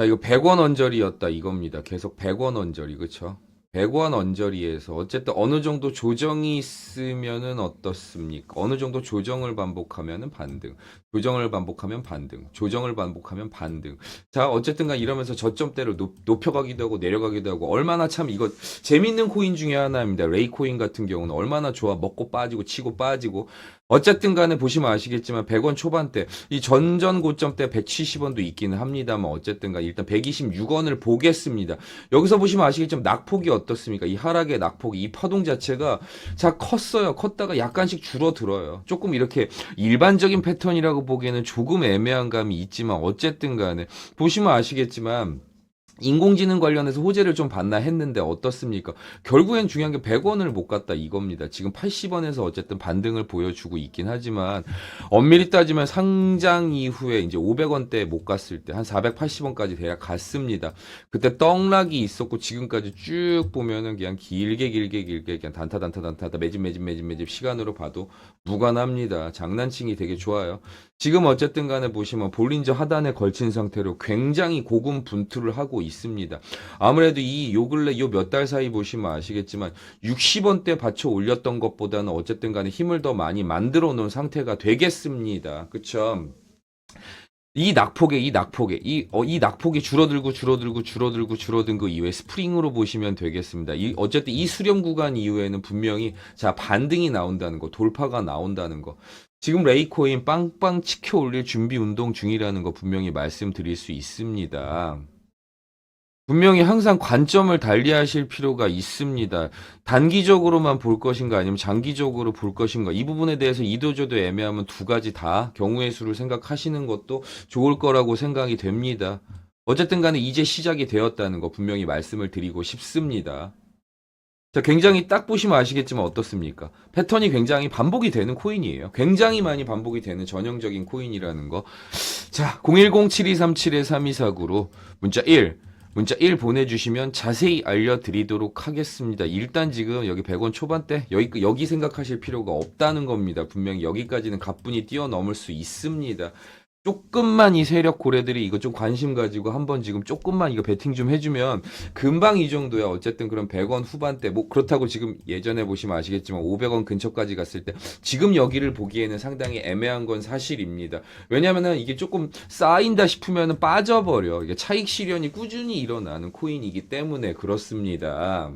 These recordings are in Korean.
자, 이거 100원 언저리였다 이겁니다. 계속 100원 언저리, 그쵸? 100원 언저리에서 어쨌든 어느 정도 조정이 있으면은 어떻습니까? 어느 정도 조정을 반복하면은 반등, 조정을 반복하면 반등, 조정을 반복하면 반등. 자, 어쨌든 간 이러면서 저점대로 높, 높여가기도 하고 내려가기도 하고 얼마나 참 이거 재밌는 코인 중에 하나입니다. 레이 코인 같은 경우는 얼마나 좋아 먹고 빠지고 치고 빠지고 어쨌든 간에 보시면 아시겠지만 100원 초반대 이 전전 고점 때 170원도 있기는 합니다만 어쨌든 간 일단 126원을 보겠습니다. 여기서 보시면 아시겠지만 낙폭이 어떻습니까? 이 하락의 낙폭이 이 파동 자체가 자 컸어요. 컸다가 약간씩 줄어들어요. 조금 이렇게 일반적인 패턴이라고 보기에는 조금 애매한 감이 있지만 어쨌든 간에 보시면 아시겠지만 인공지능 관련해서 호재를 좀 받나 했는데 어떻습니까? 결국엔 중요한 게 100원을 못 갔다 이겁니다. 지금 80원에서 어쨌든 반등을 보여주고 있긴 하지만 엄밀히 따지면 상장 이후에 이제 500원대 못 갔을 때 한 480원까지 대략 갔습니다. 그때 떡락이 있었고 지금까지 쭉 보면은 그냥 길게 길게 길게 그냥 단타 단타 단타 매집 매집 매집 매집 시간으로 봐도 무관합니다. 장난칭이 되게 좋아요. 지금 어쨌든 간에 보시면 볼린저 하단에 걸친 상태로 굉장히 고군 분투를 하고 있습니다. 아무래도 이 요 근래 요 몇 달 사이 보시면 아시겠지만 60원대 받쳐 올렸던 것보다는 어쨌든 간에 힘을 더 많이 만들어 놓은 상태가 되겠습니다. 그쵸? 이 낙폭에 이 낙폭에 이, 어, 이 낙폭이 줄어들고 줄어들고 줄어들고 줄어든 그 이후에 스프링으로 보시면 되겠습니다. 이, 어쨌든 이 수렴 구간 이후에는 분명히 자 반등이 나온다는 거 돌파가 나온다는 거 지금 레이코인 빵빵 치켜 올릴 준비 운동 중이라는 거 분명히 말씀드릴 수 있습니다. 분명히 항상 관점을 달리하실 필요가 있습니다. 단기적으로만 볼 것인가 아니면 장기적으로 볼 것인가 이 부분에 대해서 이도저도 애매하면 두 가지 다 경우의 수를 생각하시는 것도 좋을 거라고 생각이 됩니다. 어쨌든 간에 이제 시작이 되었다는 거 분명히 말씀을 드리고 싶습니다. 자, 굉장히 딱 보시면 아시겠지만 어떻습니까? 패턴이 굉장히 반복이 되는 코인이에요. 굉장히 많이 반복이 되는 전형적인 코인이라는 거. 자, 010-7237-3249로 문자 1, 문자 1 보내주시면 자세히 알려드리도록 하겠습니다. 일단 지금 여기 100원 초반대 여기 여기 생각하실 필요가 없다는 겁니다. 분명히 여기까지는 가뿐히 뛰어넘을 수 있습니다. 조금만 이 세력 고래들이 이거 좀 관심 가지고 한번 지금 조금만 이거 베팅 좀 해주면 금방 이 정도야. 어쨌든 그럼 100원 후반대 뭐 그렇다고 지금 예전에 보시면 아시겠지만 500원 근처까지 갔을 때 지금 여기를 보기에는 상당히 애매한 건 사실입니다. 왜냐면은 이게 조금 쌓인다 싶으면은 빠져버려. 이게 차익 실현이 꾸준히 일어나는 코인이기 때문에 그렇습니다.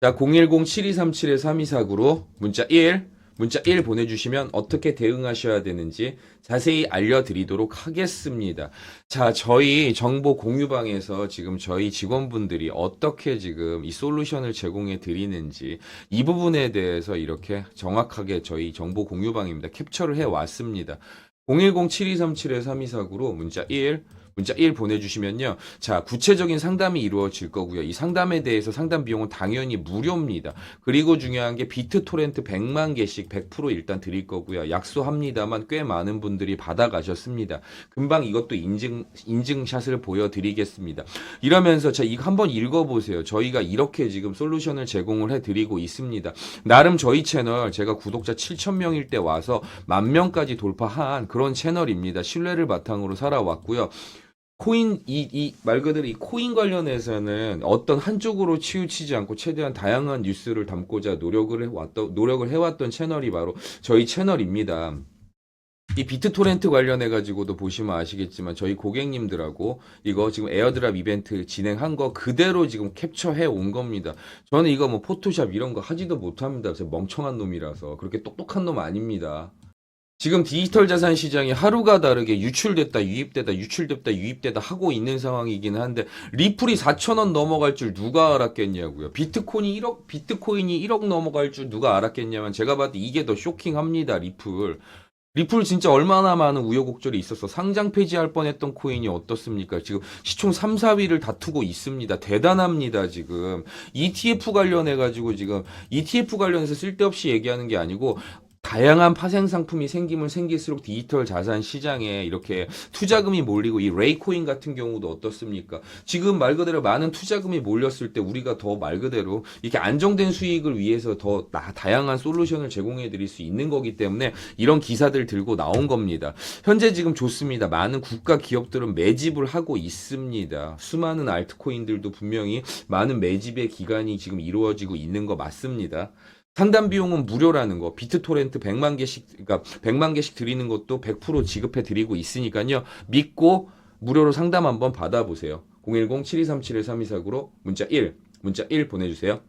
자, 010-7237-3249로 문자 1, 문자 1 보내주시면 어떻게 대응하셔야 되는지 자세히 알려드리도록 하겠습니다. 자, 저희 정보 공유방에서 지금 저희 직원분들이 어떻게 지금 이 솔루션을 제공해 드리는지 이 부분에 대해서 이렇게 정확하게 저희 정보 공유방입니다. 캡처를 해 왔습니다. 010-7237-3249로 문자 1, 문자 1 보내주시면요. 자, 구체적인 상담이 이루어질 거고요. 이 상담에 대해서 상담 비용은 당연히 무료입니다. 그리고 중요한 게 비트 토렌트 100만 개씩 100% 일단 드릴 거고요. 약속합니다만 꽤 많은 분들이 받아가셨습니다. 금방 이것도 인증, 인증샷을 보여드리겠습니다. 이러면서 자, 이거 한번 읽어보세요. 저희가 이렇게 지금 솔루션을 제공을 해드리고 있습니다. 나름 저희 채널 제가 구독자 7,000명일 때 와서 만 명까지 돌파한 그런 채널입니다. 신뢰를 바탕으로 살아왔고요. 코인 이 이 말 그대로 이 코인 관련해서는 어떤 한쪽으로 치우치지 않고 최대한 다양한 뉴스를 담고자 노력을 해왔던 노력을 해왔던 채널이 바로 저희 채널입니다. 이 비트토렌트 관련해 가지고도 보시면 아시겠지만 저희 고객님들하고 이거 지금 에어드랍 이벤트 진행한 거 그대로 지금 캡처해 온 겁니다. 저는 이거 뭐 포토샵 이런 거 하지도 못합니다. 제가 멍청한 놈이라서 그렇게 똑똑한 놈 아닙니다. 지금 디지털 자산 시장이 하루가 다르게 유출됐다, 유입됐다, 유출됐다, 유입됐다 하고 있는 상황이긴 한데 리플이 4천 원 넘어갈 줄 누가 알았겠냐고요. 비트코인이 1억, 비트코인이 1억 넘어갈 줄 누가 알았겠냐면 제가 봐도 이게 더 쇼킹합니다, 리플. 리플 진짜 얼마나 많은 우여곡절이 있어서 상장 폐지할 뻔했던 코인이 어떻습니까? 지금 시총 3, 4위를 다투고 있습니다. 대단합니다, 지금. ETF 관련해 가지고 지금 ETF 관련해서 쓸데없이 얘기하는 게 아니고 다양한 파생 상품이 생기면 생길수록 디지털 자산 시장에 이렇게 투자금이 몰리고 이 레이코인 같은 경우도 어떻습니까? 지금 말 그대로 많은 투자금이 몰렸을 때 우리가 더 말 그대로 이렇게 안정된 수익을 위해서 더 나- 다양한 솔루션을 제공해 드릴 수 있는 거기 때문에 이런 기사들 들고 나온 겁니다. 현재 지금 좋습니다. 많은 국가 기업들은 매집을 하고 있습니다. 수많은 알트코인들도 분명히 많은 매집의 기간이 지금 이루어지고 있는 거 맞습니다. 상담 비용은 무료라는 거. 비트토렌트 100만 개씩 그러니까 100만 개씩 드리는 것도 100% 지급해 드리고 있으니까요. 믿고 무료로 상담 한번 받아 보세요. 010-7237-3249로 문자 1, 문자 1 보내 주세요.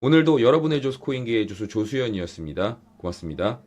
오늘도 여러분의 조스 코인계의 조수 조수연이었습니다. 고맙습니다.